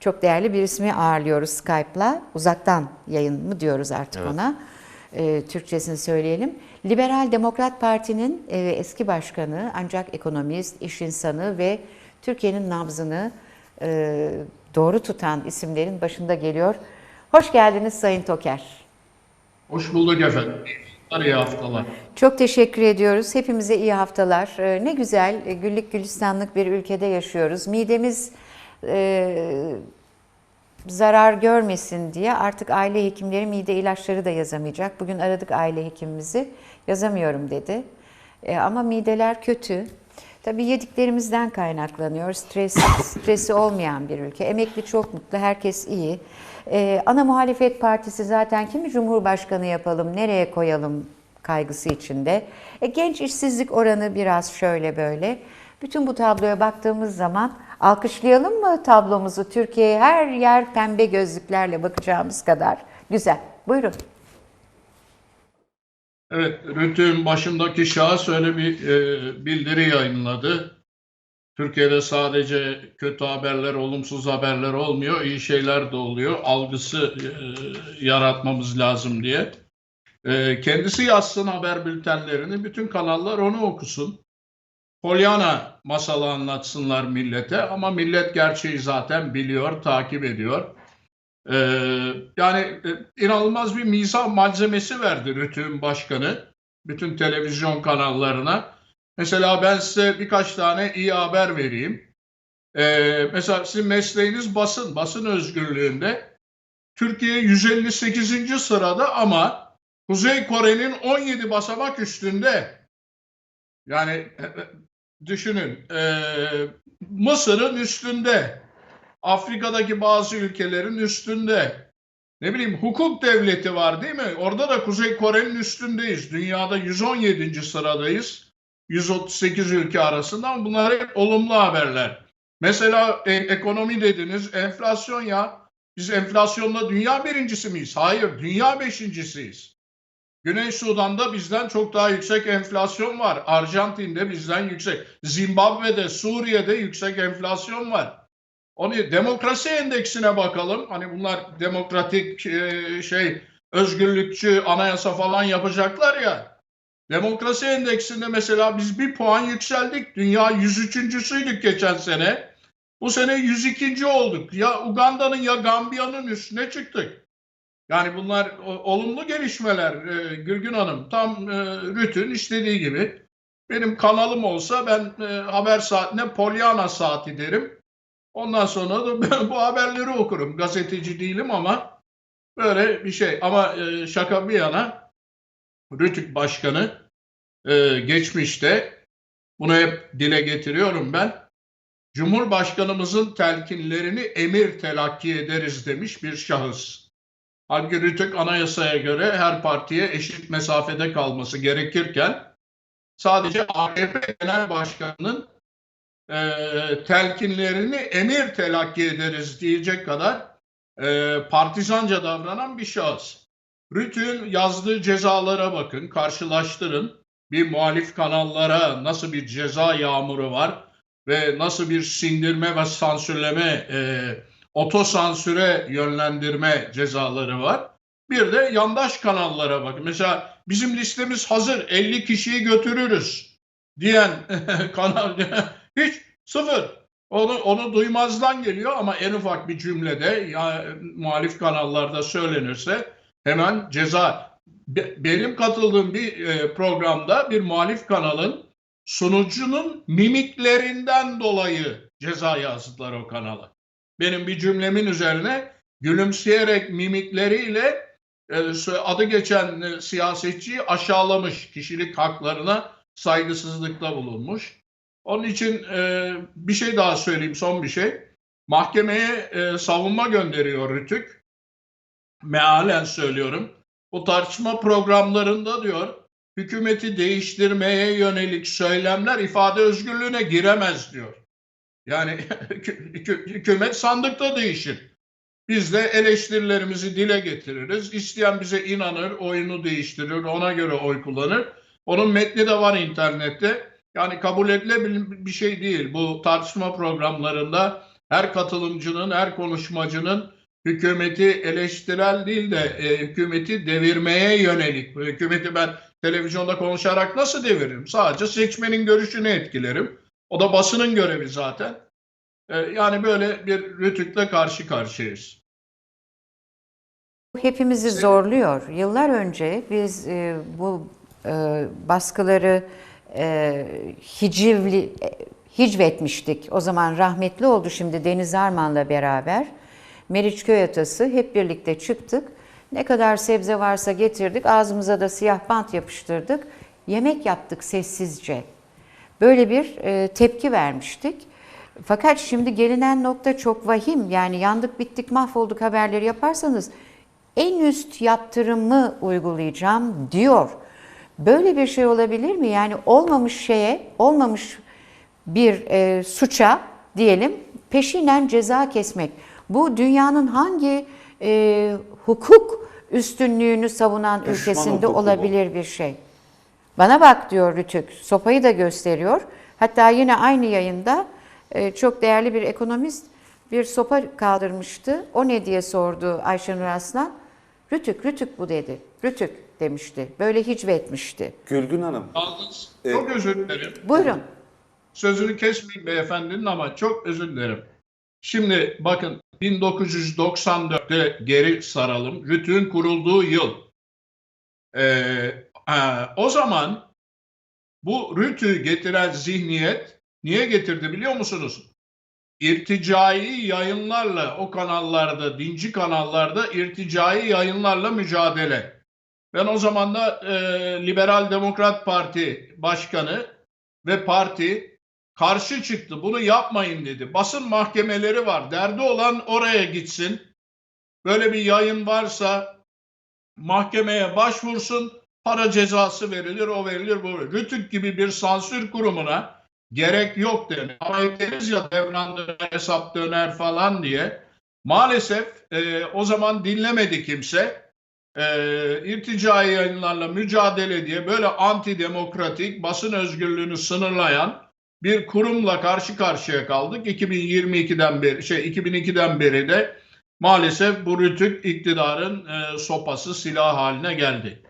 çok değerli bir ismi ağırlıyoruz Skype'la. Uzaktan yayın mı diyoruz artık Evet. ona. Ee, Türkçesini söyleyelim. Liberal Demokrat Parti'nin e, eski başkanı ancak ekonomist, iş insanı ve Türkiye'nin nabzını e, doğru tutan isimlerin başında geliyor. Hoş geldiniz Sayın Toker. Hoş bulduk efendim. İyi haftalar. Çok teşekkür ediyoruz. Hepimize iyi haftalar. Ee, Ne güzel e, güllük gülistanlık bir ülkede yaşıyoruz. Midemiz e, zarar görmesin diye artık aile hekimleri mide ilaçları da yazamayacak. Bugün aradık aile hekimimizi. Yazamıyorum dedi. E, ama mideler kötü. Tabii yediklerimizden kaynaklanıyor. Stres, stresi olmayan bir ülke. Emekli çok mutlu, herkes iyi. E, ana muhalefet partisi zaten kimi cumhurbaşkanı yapalım, nereye koyalım kaygısı içinde. E, genç işsizlik oranı biraz şöyle böyle. Bütün bu tabloya baktığımız zaman alkışlayalım mı tablomuzu? Türkiye'ye her yer pembe gözlüklerle bakacağımız kadar. Güzel. Buyurun. Evet, Rütü'nün başındaki şahıs öyle bir e, bildiri yayınladı. Türkiye'de sadece kötü haberler, olumsuz haberler olmuyor, iyi şeyler de oluyor. Algısı e, yaratmamız lazım diye. E, kendisi yazsın haber bültenlerini, bütün kanallar onu okusun. Polyana masalı anlatsınlar millete ama millet gerçeği zaten biliyor, takip ediyor. Ee, yani e, inanılmaz bir mizah malzemesi verdi Rütü'nün başkanı bütün televizyon kanallarına. Mesela ben size birkaç tane iyi haber vereyim. Ee, mesela sizin mesleğiniz basın, basın özgürlüğünde Türkiye 158. sırada ama Kuzey Kore'nin 17 basamak üstünde. Yani e, e, düşünün e, Mısır'ın üstünde. Afrika'daki bazı ülkelerin üstünde. Ne bileyim hukuk devleti var değil mi? Orada da Kuzey Kore'nin üstündeyiz. Dünyada 117. sıradayız. 138 ülke arasında ama bunlar hep olumlu haberler. Mesela e, ekonomi dediniz, enflasyon ya. Biz enflasyonda dünya birincisi miyiz? Hayır, dünya beşincisiyiz. Güney Sudan'da bizden çok daha yüksek enflasyon var. Arjantin'de bizden yüksek. Zimbabwe'de, Suriye'de yüksek enflasyon var. Onu demokrasi endeksine bakalım. Hani bunlar demokratik e, şey özgürlükçü anayasa falan yapacaklar ya. Demokrasi endeksinde mesela biz bir puan yükseldik. Dünya 103.süydük geçen sene. Bu sene 102. olduk. Ya Uganda'nın ya Gambiya'nın üstüne çıktık. Yani bunlar olumlu gelişmeler e, Gülgün Hanım. Tam e, Rütün istediği gibi. Benim kanalım olsa ben e, haber saatine Pollyanna saati derim. Ondan sonra da bu haberleri okurum. Gazeteci değilim ama böyle bir şey. Ama e, şaka bir yana Rütük Başkanı e, geçmişte bunu hep dile getiriyorum ben. Cumhurbaşkanımızın telkinlerini emir telakki ederiz demiş bir şahıs. Halbuki Rütük anayasaya göre her partiye eşit mesafede kalması gerekirken sadece AKP Genel Başkanı'nın e, telkinlerini emir telakki ederiz diyecek kadar e, partizanca davranan bir şahıs. Rütü'nün yazdığı cezalara bakın, karşılaştırın. Bir muhalif kanallara nasıl bir ceza yağmuru var ve nasıl bir sindirme ve sansürleme, e, otosansüre yönlendirme cezaları var. Bir de yandaş kanallara bakın. Mesela bizim listemiz hazır, 50 kişiyi götürürüz diyen kanal hiç sıfır. Onu, onu duymazdan geliyor ama en ufak bir cümlede ya, muhalif kanallarda söylenirse hemen ceza. Be- benim katıldığım bir e, programda bir muhalif kanalın sunucunun mimiklerinden dolayı ceza yazdılar o kanala. Benim bir cümlemin üzerine gülümseyerek mimikleriyle e, adı geçen e, siyasetçiyi aşağılamış, kişilik haklarına saygısızlıkta bulunmuş. Onun için e, bir şey daha söyleyeyim, son bir şey. Mahkemeye savunma gönderiyor Rütük. Mealen söylüyorum. Bu tartışma programlarında diyor, hükümeti değiştirmeye yönelik söylemler ifade özgürlüğüne giremez diyor. Yani hükü- hükü- hükümet sandıkta değişir. Biz de eleştirilerimizi dile getiririz. İsteyen bize inanır, oyunu değiştirir, ona göre oy kullanır. Onun metni de var internette. Yani kabul edilebilir bir şey değil. Bu tartışma programlarında her katılımcının, her konuşmacının hükümeti eleştirel değil de e, hükümeti devirmeye yönelik. Hükümeti ben televizyonda konuşarak nasıl deviririm? Sadece seçmenin görüşünü etkilerim. O da basının görevi zaten. E, yani böyle bir rütükle karşı karşıyayız. hepimizi zorluyor. Yıllar önce biz e, bu e, baskıları e, hicivli e, hicvetmiştik. O zaman rahmetli oldu şimdi Deniz Arman'la beraber. Meriç Köy Atası hep birlikte çıktık. Ne kadar sebze varsa getirdik. Ağzımıza da siyah bant yapıştırdık. Yemek yaptık sessizce. Böyle bir e, tepki vermiştik. Fakat şimdi gelinen nokta çok vahim. Yani yandık bittik mahvolduk haberleri yaparsanız en üst yaptırımı uygulayacağım diyor. Böyle bir şey olabilir mi? Yani olmamış şeye, olmamış bir e, suça diyelim peşinen ceza kesmek. Bu dünyanın hangi e, hukuk üstünlüğünü savunan Düşman ülkesinde hukuku bu. olabilir bir şey? Bana bak diyor Rütük. Sopayı da gösteriyor. Hatta yine aynı yayında e, çok değerli bir ekonomist bir sopa kaldırmıştı. O ne diye sordu Ayşenur Aslan. Rütük, Rütük bu dedi. Rütük demişti. Böyle hicvetmişti. Gülgün Hanım, Yalnız E, çok özür dilerim. Buyurun. Sözünü kesmeyeyim beyefendinin ama çok özür dilerim. Şimdi bakın 1994'te geri saralım. Rütük'ün kurulduğu yıl. Ee, e, o zaman bu Rütük'ü getiren zihniyet niye getirdi biliyor musunuz? İrticai yayınlarla o kanallarda, dinci kanallarda irticai yayınlarla mücadele. Ben o zaman da e, Liberal Demokrat Parti Başkanı ve parti karşı çıktı. Bunu yapmayın dedi. Basın mahkemeleri var. Derdi olan oraya gitsin. Böyle bir yayın varsa mahkemeye başvursun. Para cezası verilir, o verilir, bu verilir. Rütük gibi bir sansür kurumuna gerek yok demiş. Ama deriz ya devran hesap döner falan diye. Maalesef e, o zaman dinlemedi kimse. E, irticai yayınlarla mücadele diye böyle antidemokratik basın özgürlüğünü sınırlayan bir kurumla karşı karşıya kaldık. 2022'den beri şey 2002'den beri de maalesef bu rütük iktidarın e, sopası silah haline geldi.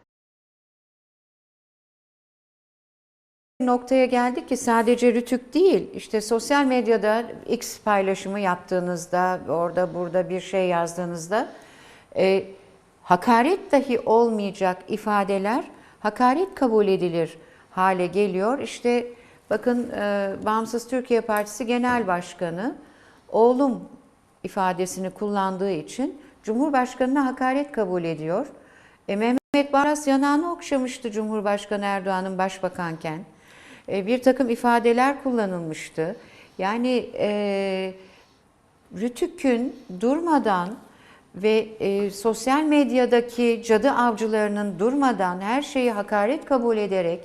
Noktaya geldik ki sadece Rütük değil, işte sosyal medyada X paylaşımı yaptığınızda, orada burada bir şey yazdığınızda e, hakaret dahi olmayacak ifadeler hakaret kabul edilir hale geliyor. İşte bakın e, Bağımsız Türkiye Partisi Genel Başkanı oğlum ifadesini kullandığı için Cumhurbaşkanı'na hakaret kabul ediyor. E, Mehmet Baras yanağını okşamıştı Cumhurbaşkanı Erdoğan'ın başbakanken. E, bir takım ifadeler kullanılmıştı. Yani e, Rütük'ün durmadan ve e, sosyal medyadaki cadı avcılarının durmadan her şeyi hakaret kabul ederek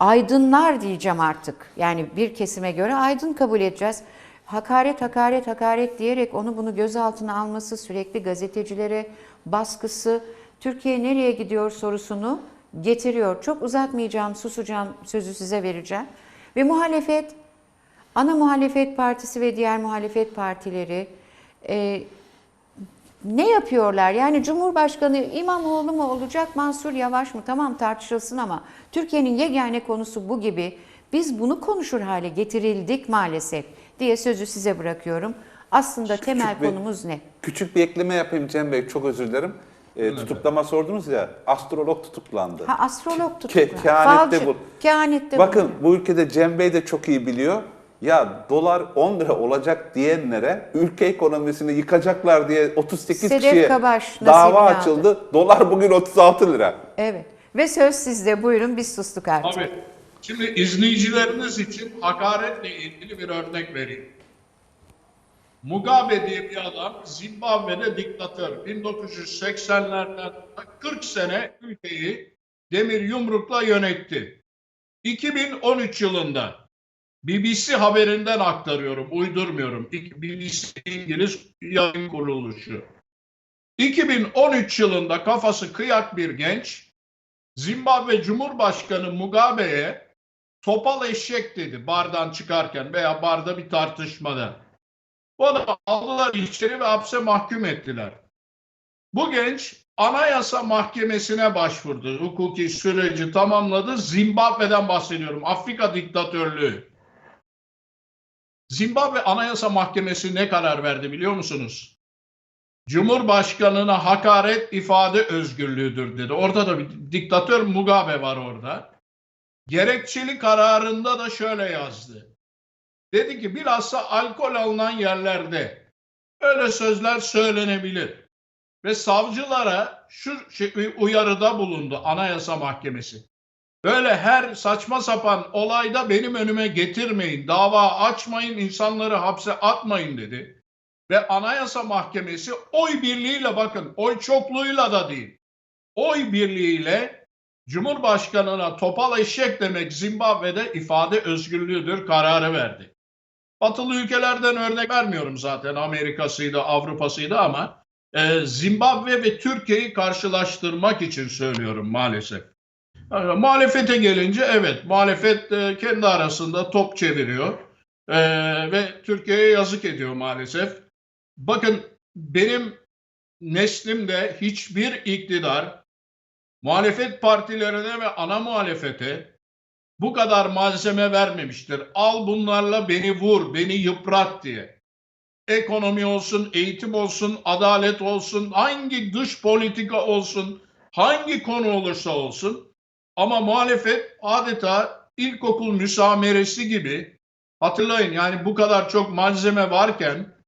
aydınlar diyeceğim artık. Yani bir kesime göre aydın kabul edeceğiz. Hakaret, hakaret, hakaret diyerek onu bunu gözaltına alması, sürekli gazetecilere baskısı, Türkiye nereye gidiyor sorusunu getiriyor. Çok uzatmayacağım, susacağım, sözü size vereceğim. Ve muhalefet, ana muhalefet partisi ve diğer muhalefet partileri e, ne yapıyorlar? Yani Cumhurbaşkanı İmamoğlu mu olacak, Mansur Yavaş mı? Tamam tartışılsın ama Türkiye'nin yegane konusu bu gibi. Biz bunu konuşur hale getirildik maalesef diye sözü size bırakıyorum. Aslında temel bir- konumuz ne? küçük bir ekleme yapayım Cem Bey, çok özür dilerim. E, tutuklama sordunuz ya, astrolog tutuklandı. Ha astrolog Ke- tutuklu. kehanette bu. Kehanette Bakın bu ülkede Cem Bey de çok iyi biliyor. Ya dolar 10 lira olacak diyenlere ülke ekonomisini yıkacaklar diye 38 Sedef kişiye Kabaş dava nasibini açıldı. Dolar bugün 36 lira. Evet. Ve söz sizde. Buyurun biz sustuk artık. Tabii. Şimdi izleyicileriniz için hakaretle ilgili bir örnek vereyim. Mugabe diye bir adam Zimbabwe'de diktatör. 1980'lerden 40 sene ülkeyi demir yumrukla yönetti. 2013 yılında BBC haberinden aktarıyorum, uydurmuyorum. BBC İngiliz yayın kuruluşu. 2013 yılında kafası kıyak bir genç Zimbabwe Cumhurbaşkanı Mugabe'ye topal eşek dedi bardan çıkarken veya barda bir tartışmada. Bu adamı aldılar içeri ve hapse mahkum ettiler. Bu genç Anayasa Mahkemesi'ne başvurdu. Hukuki süreci tamamladı. Zimbabwe'den bahsediyorum. Afrika diktatörlüğü. Zimbabwe Anayasa Mahkemesi ne karar verdi biliyor musunuz? Cumhurbaşkanına hakaret ifade özgürlüğüdür dedi. Orada da bir diktatör Mugabe var orada. Gerekçeli kararında da şöyle yazdı. Dedi ki bilhassa alkol alınan yerlerde öyle sözler söylenebilir. Ve savcılara şu şey- uyarıda bulundu Anayasa Mahkemesi. Böyle her saçma sapan olayda benim önüme getirmeyin, dava açmayın, insanları hapse atmayın dedi. Ve Anayasa Mahkemesi oy birliğiyle bakın, oy çokluğuyla da değil, oy birliğiyle Cumhurbaşkanına topal eşek demek Zimbabwe'de ifade özgürlüğüdür kararı verdi. Batılı ülkelerden örnek vermiyorum zaten Amerika'sıydı, Avrupa'sıydı ama e, Zimbabwe ve Türkiye'yi karşılaştırmak için söylüyorum maalesef. Yani muhalefete gelince evet muhalefet e, kendi arasında top çeviriyor E, ve Türkiye'ye yazık ediyor maalesef. Bakın benim neslimde hiçbir iktidar muhalefet partilerine ve ana muhalefete bu kadar malzeme vermemiştir. Al bunlarla beni vur, beni yıprat diye. Ekonomi olsun, eğitim olsun, adalet olsun, hangi dış politika olsun, hangi konu olursa olsun. Ama muhalefet adeta ilkokul müsameresi gibi hatırlayın yani bu kadar çok malzeme varken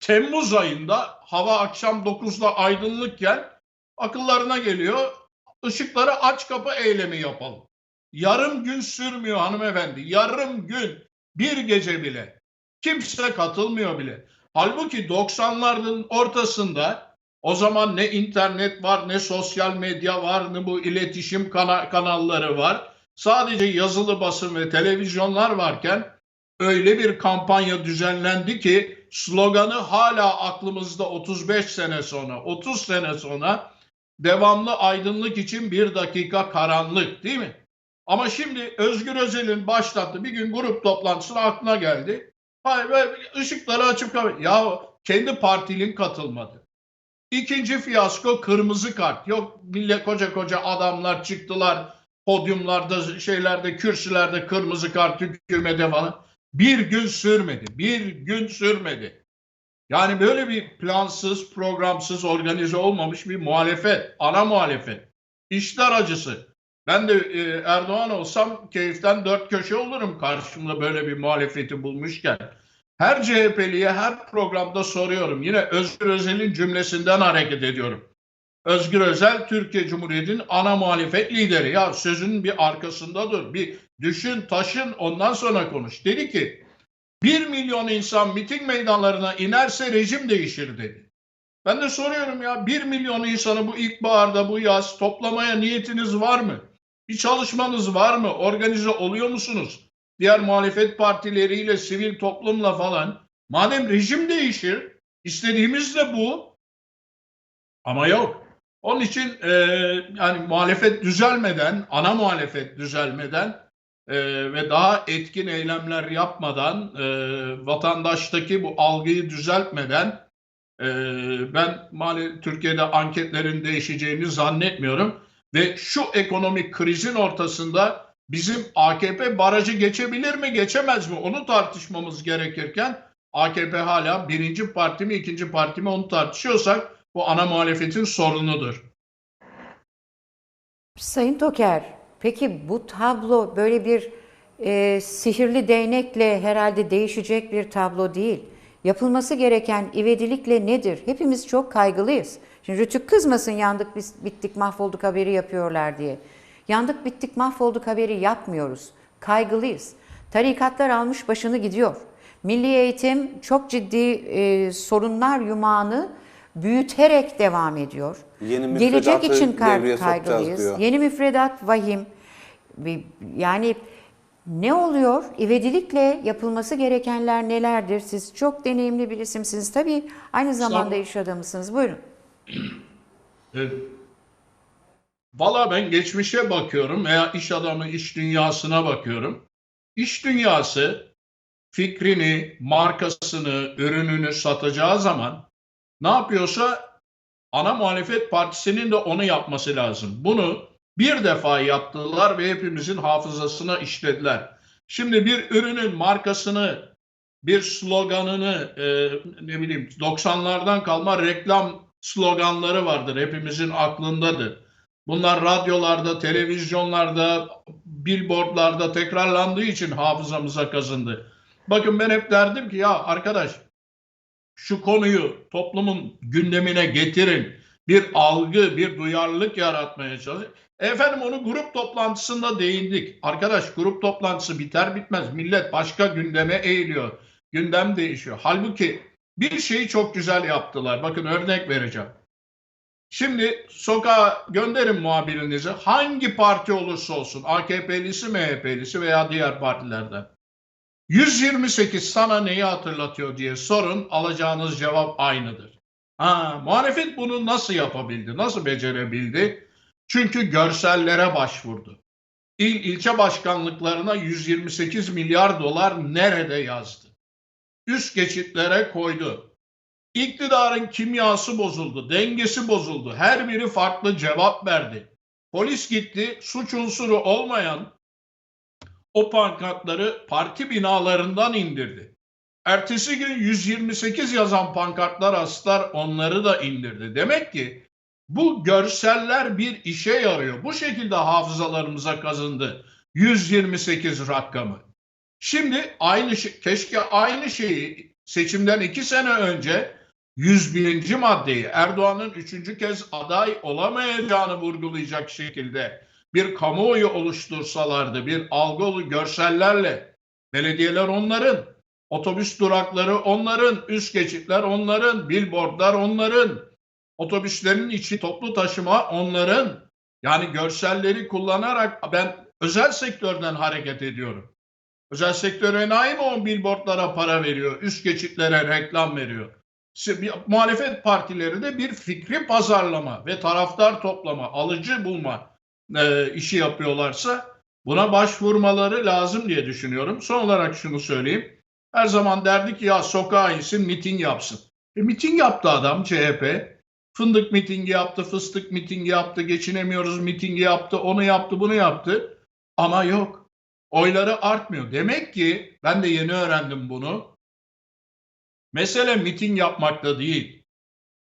Temmuz ayında hava akşam 9'da aydınlıkken akıllarına geliyor ışıkları aç kapı eylemi yapalım. Yarım gün sürmüyor hanımefendi. Yarım gün. Bir gece bile. Kimse katılmıyor bile. Halbuki 90'ların ortasında o zaman ne internet var, ne sosyal medya var, ne bu iletişim kana- kanalları var. Sadece yazılı basın ve televizyonlar varken öyle bir kampanya düzenlendi ki sloganı hala aklımızda 35 sene sonra, 30 sene sonra devamlı aydınlık için bir dakika karanlık değil mi? Ama şimdi Özgür Özel'in başlattığı bir gün grup toplantısına aklına geldi. Hayır, ışıkları açıp Ya kendi partilin katılmadı. İkinci fiyasko kırmızı kart. Yok millet koca koca adamlar çıktılar podyumlarda şeylerde kürsülerde kırmızı kart hükümete falan. Bir gün sürmedi. Bir gün sürmedi. Yani böyle bir plansız, programsız, organize olmamış bir muhalefet, ana muhalefet. İşler acısı. Ben de e, Erdoğan olsam keyiften dört köşe olurum karşımda böyle bir muhalefeti bulmuşken. Her CHP'liye her programda soruyorum. Yine Özgür Özel'in cümlesinden hareket ediyorum. Özgür Özel Türkiye Cumhuriyeti'nin ana muhalefet lideri. Ya sözünün bir arkasında dur. Bir düşün, taşın ondan sonra konuş. Dedi ki 1 milyon insan miting meydanlarına inerse rejim değişir dedi. Ben de soruyorum ya 1 milyon insanı bu ilkbaharda bu yaz toplamaya niyetiniz var mı? Bir çalışmanız var mı? Organize oluyor musunuz? Diğer muhalefet partileriyle, sivil toplumla falan. Madem rejim değişir, istediğimiz de bu. Ama yok. Onun için e, yani muhalefet düzelmeden, ana muhalefet düzelmeden e, ve daha etkin eylemler yapmadan, e, vatandaştaki bu algıyı düzeltmeden e, ben mali Türkiye'de anketlerin değişeceğini zannetmiyorum. Ve şu ekonomik krizin ortasında bizim AKP barajı geçebilir mi, geçemez mi? Onu tartışmamız gerekirken AKP hala birinci parti mi, ikinci parti mi onu tartışıyorsak bu ana muhalefetin sorunudur. Sayın Toker, peki bu tablo böyle bir e, sihirli değnekle herhalde değişecek bir tablo değil. Yapılması gereken ivedilikle nedir? Hepimiz çok kaygılıyız. Şimdi Rütük kızmasın yandık biz bittik mahvolduk haberi yapıyorlar diye. Yandık bittik mahvolduk haberi yapmıyoruz. Kaygılıyız. Tarikatlar almış başını gidiyor. Milli eğitim çok ciddi e, sorunlar yumağını büyüterek devam ediyor. Yeni Gelecek için kaygılıyız. Yeni müfredat vahim. Yani ne oluyor? İvedilikle yapılması gerekenler nelerdir? Siz çok deneyimli bir isimsiniz. Tabii aynı zamanda Sağ- iş adamısınız. Buyurun. Evet. Valla ben geçmişe bakıyorum veya iş adamı iş dünyasına bakıyorum. İş dünyası fikrini, markasını, ürününü satacağı zaman ne yapıyorsa ana muhalefet partisinin de onu yapması lazım. Bunu bir defa yaptılar ve hepimizin hafızasına işlediler. Şimdi bir ürünün markasını, bir sloganını, e, ne bileyim 90'lardan kalma reklam sloganları vardır. Hepimizin aklındadır. Bunlar radyolarda, televizyonlarda, billboardlarda tekrarlandığı için hafızamıza kazındı. Bakın ben hep derdim ki ya arkadaş şu konuyu toplumun gündemine getirin. Bir algı, bir duyarlılık yaratmaya çalışın. Efendim onu grup toplantısında değindik. Arkadaş grup toplantısı biter bitmez millet başka gündeme eğiliyor. Gündem değişiyor. Halbuki bir şeyi çok güzel yaptılar. Bakın örnek vereceğim. Şimdi sokağa gönderin muhabirinizi. Hangi parti olursa olsun AKP'lisi, MHP'lisi veya diğer partilerden. 128 sana neyi hatırlatıyor diye sorun. Alacağınız cevap aynıdır. Ha, muhalefet bunu nasıl yapabildi? Nasıl becerebildi? Çünkü görsellere başvurdu. İl ilçe başkanlıklarına 128 milyar dolar nerede yazdı? Üst geçitlere koydu. İktidarın kimyası bozuldu, dengesi bozuldu. Her biri farklı cevap verdi. Polis gitti, suç unsuru olmayan o pankartları parti binalarından indirdi. Ertesi gün 128 yazan pankartlar astılar onları da indirdi. Demek ki bu görseller bir işe yarıyor. Bu şekilde hafızalarımıza kazındı 128 rakamı. Şimdi aynı şey, keşke aynı şeyi seçimden iki sene önce 101. maddeyi Erdoğan'ın üçüncü kez aday olamayacağını vurgulayacak şekilde bir kamuoyu oluştursalardı, bir algı görsellerle belediyeler onların, otobüs durakları onların, üst geçitler onların, billboardlar onların, otobüslerin içi toplu taşıma onların. Yani görselleri kullanarak ben özel sektörden hareket ediyorum. Özel sektör enayi mi o billboardlara para veriyor, üst geçitlere reklam veriyor. Muhalefet partileri de bir fikri pazarlama ve taraftar toplama, alıcı bulma e, işi yapıyorlarsa buna başvurmaları lazım diye düşünüyorum. Son olarak şunu söyleyeyim. Her zaman derdik ya sokağa insin miting yapsın. E, miting yaptı adam CHP. Fındık mitingi yaptı, fıstık mitingi yaptı, geçinemiyoruz mitingi yaptı, onu yaptı, bunu yaptı. Ama yok. Oyları artmıyor. Demek ki ben de yeni öğrendim bunu. Mesele miting yapmakta değil.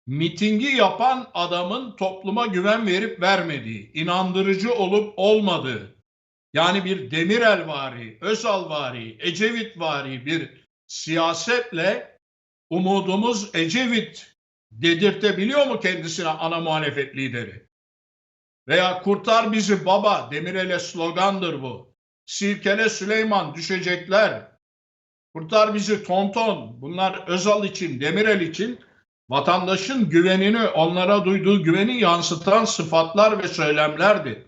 Mitingi yapan adamın topluma güven verip vermediği, inandırıcı olup olmadığı, yani bir Demirel vari, Özal vari, Ecevit vari bir siyasetle umudumuz Ecevit dedirtebiliyor mu kendisine ana muhalefet lideri? Veya kurtar bizi baba Demirel'e slogandır bu. Sirkele Süleyman düşecekler. Kurtar bizi tonton. Bunlar Özal için, Demirel için vatandaşın güvenini, onlara duyduğu güveni yansıtan sıfatlar ve söylemlerdi.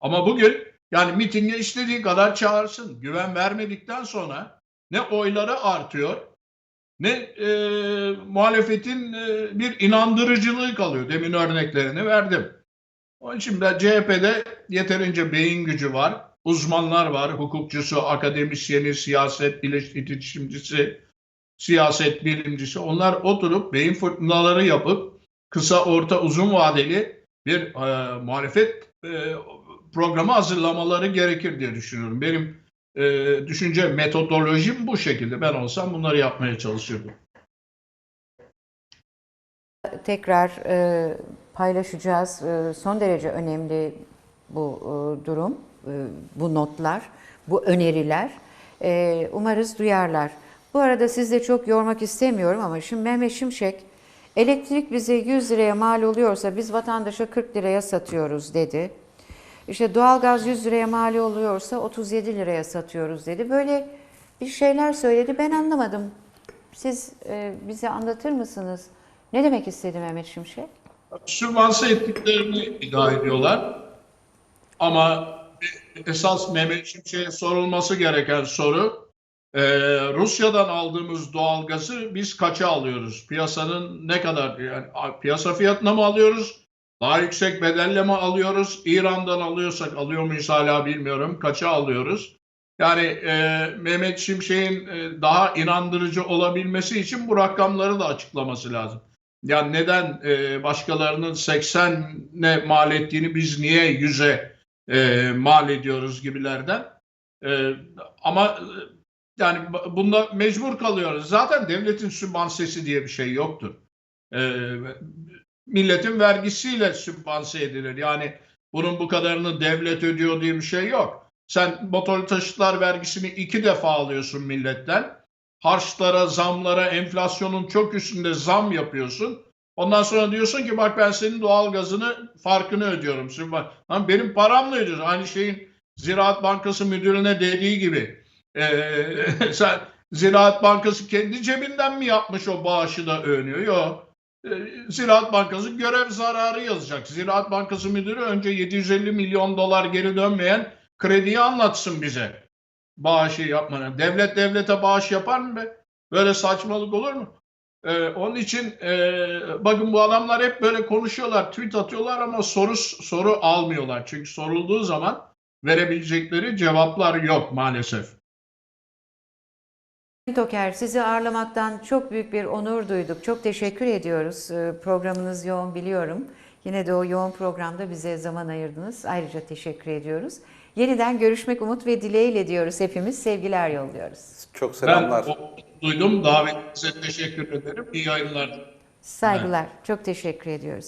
Ama bugün yani mitinge istediği kadar çağırsın. Güven vermedikten sonra ne oyları artıyor ne e, muhalefetin e, bir inandırıcılığı kalıyor. Demin örneklerini verdim. Onun için ben CHP'de yeterince beyin gücü var. Uzmanlar var. Hukukçusu, akademisyeni, siyaset iletişimcisi, siyaset bilimcisi. Onlar oturup beyin fırtınaları yapıp kısa, orta, uzun vadeli bir e, muhalefet e, programı hazırlamaları gerekir diye düşünüyorum. Benim e, düşünce metodolojim bu şekilde. Ben olsam bunları yapmaya çalışırdım. tekrar e, paylaşacağız. E, son derece önemli bu e, durum, e, bu notlar, bu öneriler. E, umarız duyarlar. Bu arada sizi de çok yormak istemiyorum ama şimdi Mehmet Şimşek elektrik bize 100 liraya mal oluyorsa biz vatandaşa 40 liraya satıyoruz dedi. İşte doğalgaz 100 liraya mal oluyorsa 37 liraya satıyoruz dedi. Böyle bir şeyler söyledi. Ben anlamadım. Siz e, bize anlatır mısınız? Ne demek istedi Mehmet Şimşek? sübvanse ettiklerini iddia ediyorlar. Ama esas Mehmet Şimşek'e sorulması gereken soru e, Rusya'dan aldığımız doğalgazı biz kaça alıyoruz? Piyasanın ne kadar yani piyasa fiyatına mı alıyoruz? Daha yüksek bedelle mi alıyoruz? İran'dan alıyorsak alıyor muyuz hala bilmiyorum. Kaça alıyoruz? Yani e, Mehmet Şimşek'in e, daha inandırıcı olabilmesi için bu rakamları da açıklaması lazım. Yani neden e, başkalarının 80'ne mal ettiğini biz niye 100'e e, mal ediyoruz gibilerden. E, ama e, yani bu- bunda mecbur kalıyoruz. Zaten devletin sübvansiyesi diye bir şey yoktur. E, milletin vergisiyle sübvanse edilir. Yani bunun bu kadarını devlet ödüyor diye bir şey yok. Sen motorlu taşıtlar vergisini iki defa alıyorsun milletten. Harçlara, zamlara, enflasyonun çok üstünde zam yapıyorsun. Ondan sonra diyorsun ki bak ben senin doğalgazını farkını ödüyorum. Lan benim paramla ödüyorsun. Aynı şeyin Ziraat Bankası müdürüne dediği gibi. Ee, sen Ziraat Bankası kendi cebinden mi yapmış o bağışı da övünüyor? Yok. Ee, Ziraat Bankası görev zararı yazacak. Ziraat Bankası müdürü önce 750 milyon dolar geri dönmeyen krediyi anlatsın bize. Bağışı yapmanı. Devlet devlete bağış yapar mı? Böyle saçmalık olur mu? Ee, onun için e, bakın bu adamlar hep böyle konuşuyorlar, tweet atıyorlar ama soru soru almıyorlar. Çünkü sorulduğu zaman verebilecekleri cevaplar yok maalesef. Toker sizi ağırlamaktan çok büyük bir onur duyduk. Çok teşekkür ediyoruz. Ee, Programınız yoğun biliyorum. Yine de o yoğun programda bize zaman ayırdınız. Ayrıca teşekkür ediyoruz. Yeniden görüşmek umut ve dileğiyle diyoruz hepimiz. Sevgiler yolluyoruz. Çok selamlar. Ben duydum. Davetinize teşekkür ederim. İyi yayınlar. Saygılar. Çok teşekkür ediyoruz.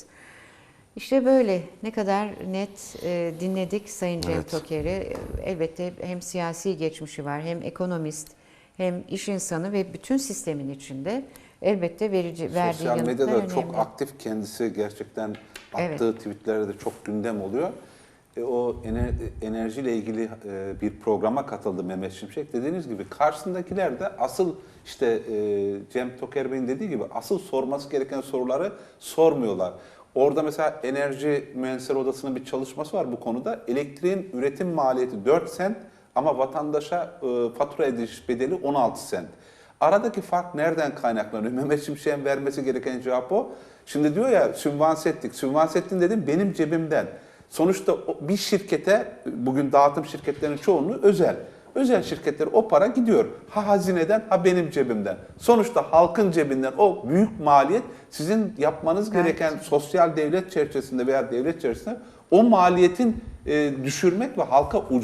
İşte böyle ne kadar net e, dinledik Sayın Cem Evet. Toker'i. Elbette hem siyasi geçmişi var hem ekonomist hem iş insanı ve bütün sistemin içinde elbette verici, verdiği Sosyal medyada önemli. çok aktif kendisi gerçekten Evet. attığı tweetlerde de çok gündem oluyor. E, o ener, enerjiyle ilgili e, bir programa katıldı Mehmet Şimşek. Dediğiniz gibi karşısındakiler de asıl işte e, Cem Toker Bey'in dediği gibi asıl sorması gereken soruları sormuyorlar. Orada mesela Enerji Mühendisleri Odası'nın bir çalışması var bu konuda. Elektriğin üretim maliyeti 4 sent ama vatandaşa e, fatura ediş bedeli 16 sent. Aradaki fark nereden kaynaklanıyor? Mehmet Şimşek'in vermesi gereken cevap o. Şimdi diyor ya sübvanse ettik. Sübvanse ettin dedim benim cebimden. Sonuçta bir şirkete, bugün dağıtım şirketlerinin çoğunluğu özel. Özel şirketlere o para gidiyor. Ha hazineden ha benim cebimden. Sonuçta halkın cebinden o büyük maliyet sizin yapmanız gereken sosyal devlet çerçevesinde veya devlet çerçevesinde o maliyetin e, düşürmek ve halka